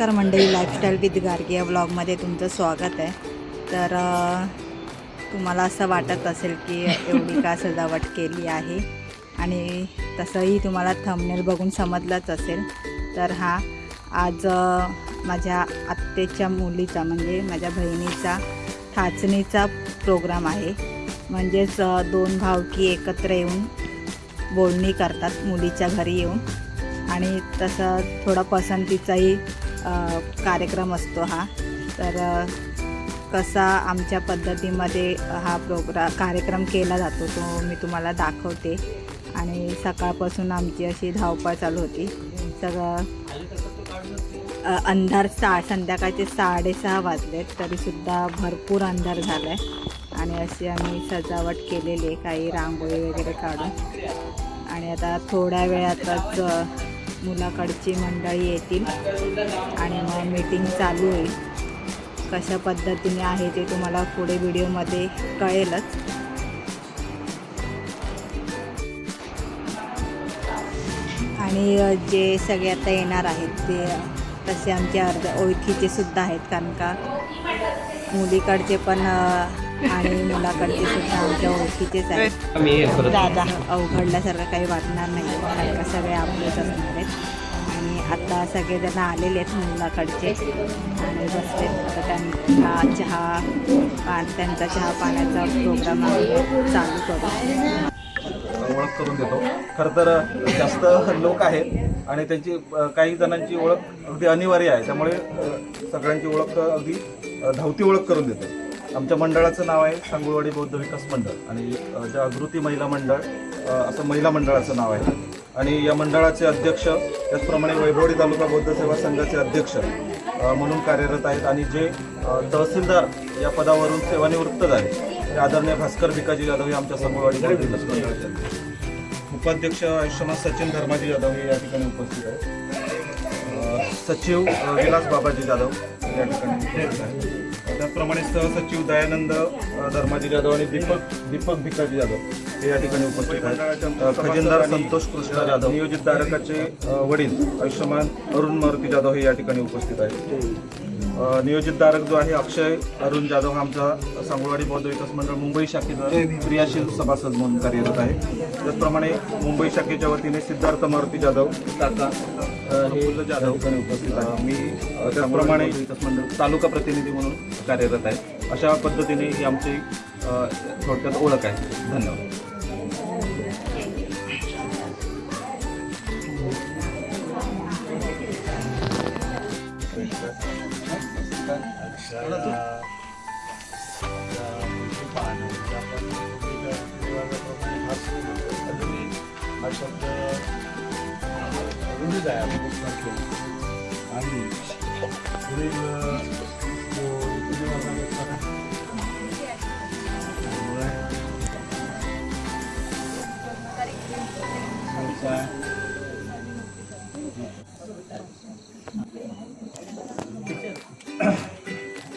नमस्कार मंडळी lifestyle with Gargi या ब्लॉगमध्ये तुमचं स्वागत आहे. तर तुम्हाला असं वाटत असेल की एवढी का सजावट केली आहे? आणि तसंही तुम्हाला थंबनेल बघून समजलंच असेल. तर हा आज माझ्या आत्तेच्या मुलीचा म्हणजे माझ्या बहिणीचा थाचणीचा प्रोग्राम आहे. म्हणजेच दोन भावकी एकत्र येऊन बोलणी करतात मुलीच्या घरी येऊन. आणि तसं थोडा पसंतीचाही कार्यक्रम असतो हा. तर कसा आमच्या पद्धतीमध्ये हा प्रोग्रा कार्यक्रम केला जातो तो मी तुम्हाला दाखवते. आणि सकाळपासून आमची अशी धावपळ चालू होती. सगळं अंधार सा संध्याकाळचे साडेसहा वाजलेत तरीसुद्धा भरपूर अंधार झाला आहे आणि अशी आम्ही सजावट केलेली आहे काही रांगोळी वगैरे काढून. आणि आता थोड्या वेळातच मुलाकडची मंडळी येतील आणि मग मीटिंग चालू होईल. कशा पद्धतीने आहे ते तुम्हाला पुढे व्हिडिओमध्ये कळेलच. आणि जे सगळे आता येणार आहेत ते तसे आमचे अर्ध ओळखीचे सुद्धा आहेत कारण का मुलीकडचे पण आणि मुलाकडचे सुद्धा आमच्या ओळखीचेच आहेत. करत दादा अवघडल्यासारखं काही वाटणार नाही. कारण का सगळे आपलेच असणार आहेत. आणि आता सगळेजण आलेले आहेत मुलाकडचे आणि बसले आता त्यांना चहा पान त्यांचा चहा पाण्याचा प्रोग्राम आम्ही चालू करू. ओळख करून देतो. खरं तर जास्त लोक आहेत आणि त्यांची काही जणांची ओळख अगदी अनिवार्य आहे. त्यामुळे सगळ्यांची ओळख अगदी धावती ओळख करून देतो. आमच्या मंडळाचं नाव आहे सांगुळवाडी बौद्ध विकास मंडळ. आणि जागृती महिला मंडळ असं महिला मंडळाचं नाव आहे. आणि या मंडळाचे अध्यक्ष त्याचप्रमाणे वैभवडी तालुका बौद्ध सेवा संघाचे अध्यक्ष म्हणून कार्यरत आहेत. आणि जे तहसीलदार या पदावरून सेवानिवृत्त झाले ते आदरणीय भास्कर भिकाजी जाधव हे आमच्या सांगुळवाडी बौद्ध विकास मंडळाचे उपाध्यक्ष आयुष्यमान सचिन धर्माजी यादव हे या ठिकाणी उपस्थित आहेत. सचिव विलास बाबाजी जाधव या ठिकाणी त्याचप्रमाणे सहसचिव दयानंद धर्माजी जाधव आणि दीपक दीपक भिकाजी जाधव हे या ठिकाणी उपस्थित आहेत. खजिनदार संतोष कृष्ण जाधव. नियोजित धारकाचे वडील आयुष्यमान अरुण मारुती जाधव हे या ठिकाणी उपस्थित आहेत. नियोजित धारक जो आहे अक्षय अरुण जाधव हा आमचा सांगोळवाडी बौद्ध विकास मंडळ मुंबई शाखेचा क्रियाशील सभासद म्हणून कार्यरत आहे. त्याचप्रमाणे मुंबई शाखेच्या वतीने सिद्धार्थ मारुती जाधव काका हे जाधव उपस्थित आहे मी त्याचप्रमाणे विकास मंडळ तालुका प्रतिनिधी म्हणून कार्यरत आहे. अशा पद्धतीने ही आमची थोडक्यात ओळख आहे. धन्यवाद. रूढीच आहे आपण कोकणात आणि पुढील अ, जो रीतिरिवाज आहे त्याचा त्यामुळे व्यवसाय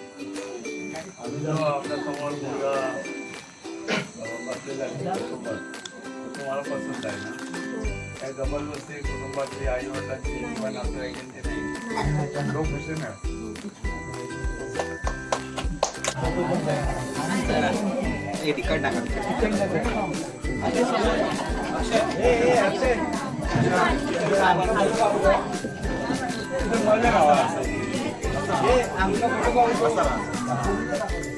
आम्ही जेव्हा आपल्यासमोर मुलगा अ, बसलेला आहे त्याच्यासोबत, तो तुम्हाला पसंत आहे ना काय जबरदस्ती कुटुंबातली आई वडिलांची किंवा नातेवाईकांची नाही लोक या बाजूला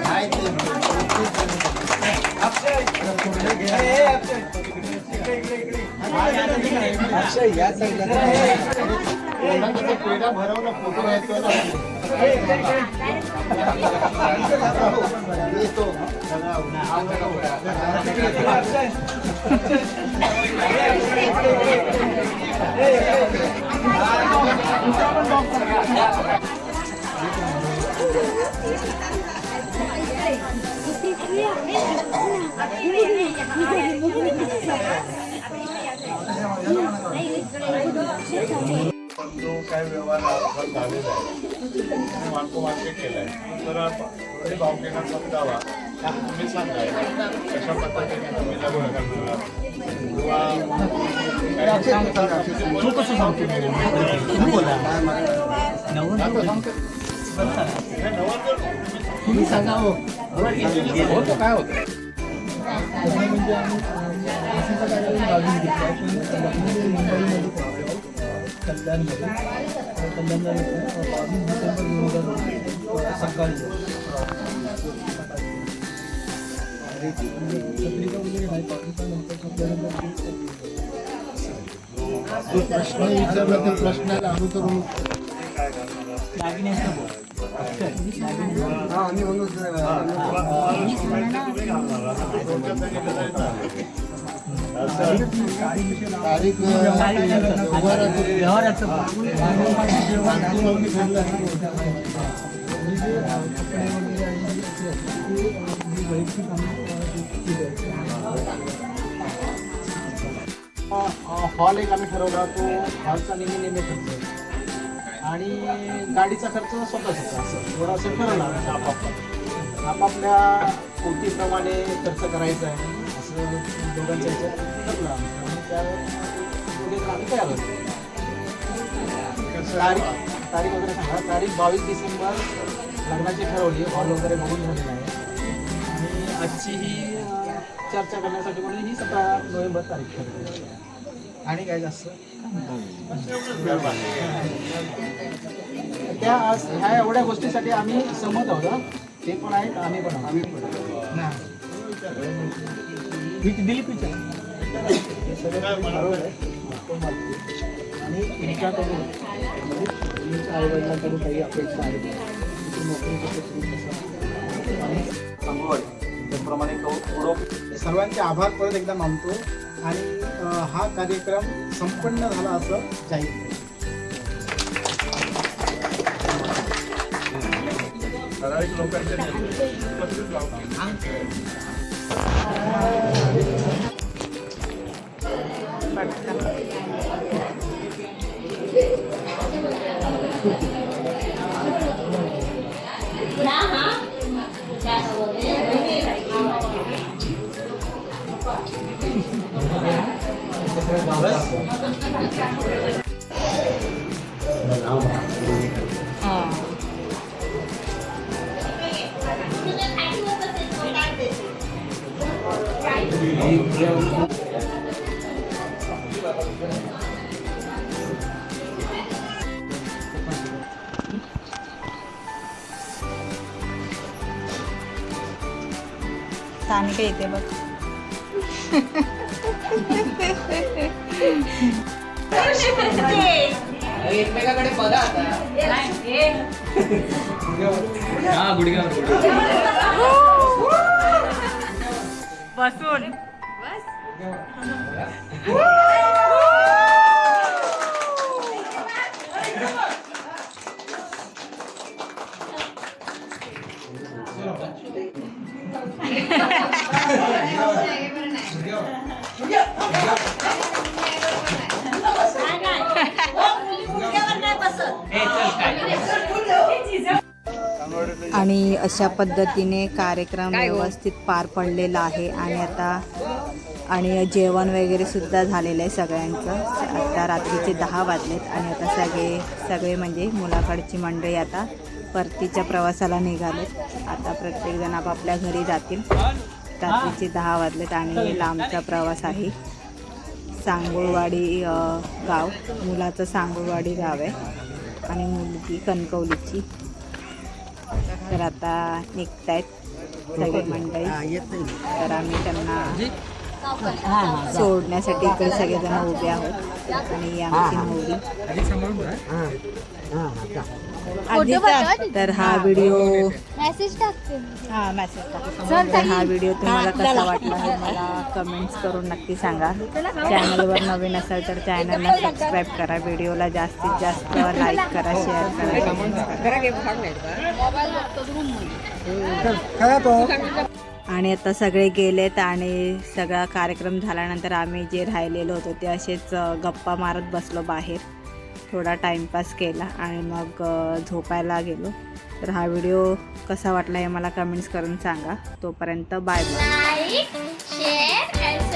काय या पेढा भरवलं फोटो पण जो काय व्यवहार आपण झालेला आहे मार्को मार्केट केलाय तर थोडी भावकेना समजावा तुम्ही सांगा कशा पद्धतीने तुम्ही लग्न करणार किंवा तू कसं तुम्ही सांगा हो काय होतं म्हणजे आम्ही घेतला पण मुंबईमध्ये कल्याणमध्ये कल्याणला बावीस डिसेंबर दोन हजार सकाळी पत्रिका वगैरे नाही पाकिस्तान प्रश्न विचारला त्या प्रश्नाला तारीख हॉल एक आम्ही ठरवला तो हॉलचा नेहमी नेहमी खर्च आणि गाडीचा खर्च स्वतःचा असं. थोडासा असं ठरवला आपापला. आपापल्या कोटीप्रमाणे खर्च करायचा आहे. असं दोघांच्या ह्याच्यात ठरलं आम्ही आम्ही तयार होतो तारीख तारीख वगैरे सांगा तारीख बावीस डिसेंबर लग्नाची ठरवली हॉल वगैरे बघून झालेला आहे. आणि आजची ही चर्चा करण्यासाठी म्हणून ही सतरा नोव्हेंबर तारीख ठरवली आणि काय जास्त त्या आज ह्या एवढ्या गोष्टीसाठी आम्ही सहमत आहोत. ते पण आहेत आम्ही पण आम्ही पण. दिली पिक्चर हे सगळं ठरवलंय. आणि तुमच्याकडून तुमच्या आईवडिलांकडून काही अपेक्षा आहेत. आणि सांगूवाडी त्याप्रमाणे पुढं सर्वांचे आभार परत एकदा मानतो. आणि हा कार्यक्रम संपन्न झाला असं जाहीर ठराविक लोकांच्या Bye. उपस्थित राहून सानिका येते बघ बसून. आणि अशा पद्धतीने कार्यक्रम व्यवस्थित पार पडलेला आहे आणि आता आणि जेवण वगैरे सुद्धा झालेलं आहे सगळ्यांचं. आता रात्रीचे दहा वाजलेत आणि आता सगळे सगळे म्हणजे मुलाकडची मंडळी आता परतीच्या प्रवासाला निघालेत. आता प्रत्येकजण आपापल्या घरी जातील. रात्रीचे दहा वाजलेत आणि लांबचा प्रवास आहे. सांगुळवाडी गाव. मुलाचं सांगुळवाडी गाव आहे. आणि मुलगी कणकवलीची. तर आता निघत आहेत सगळे मंडळी. तर आम्ही त्यांना सोडण्यासाठी इकडे सगळेजण उभे आहोत. आणि ही आमची मुली तर हा व्हिडिओ मेसेज टाकते हा मेसेज तर हा व्हिडिओ तुम्हाला कसा वाटला हे मला कमेंट्स करून नक्की सांगा. चॅनलवर नवीन असाल तर चॅनलला सबस्क्राईब करा. व्हिडिओला जास्तीत जास्त लाईक करा शेअर करा. आणि आता सगळे गेलेत आणि सगळा कार्यक्रम झाल्यानंतर आम्ही जे राहिलेलो होतो ते असेच गप्पा मारत बसलो बाहेर. थोडा टाईमपास केला आणि मग झोपायला गेलो. तर हा व्हिडिओ कसा वाटला हे मला कमेंट्स करून सांगा. तोपर्यंत बाय बाय. Like share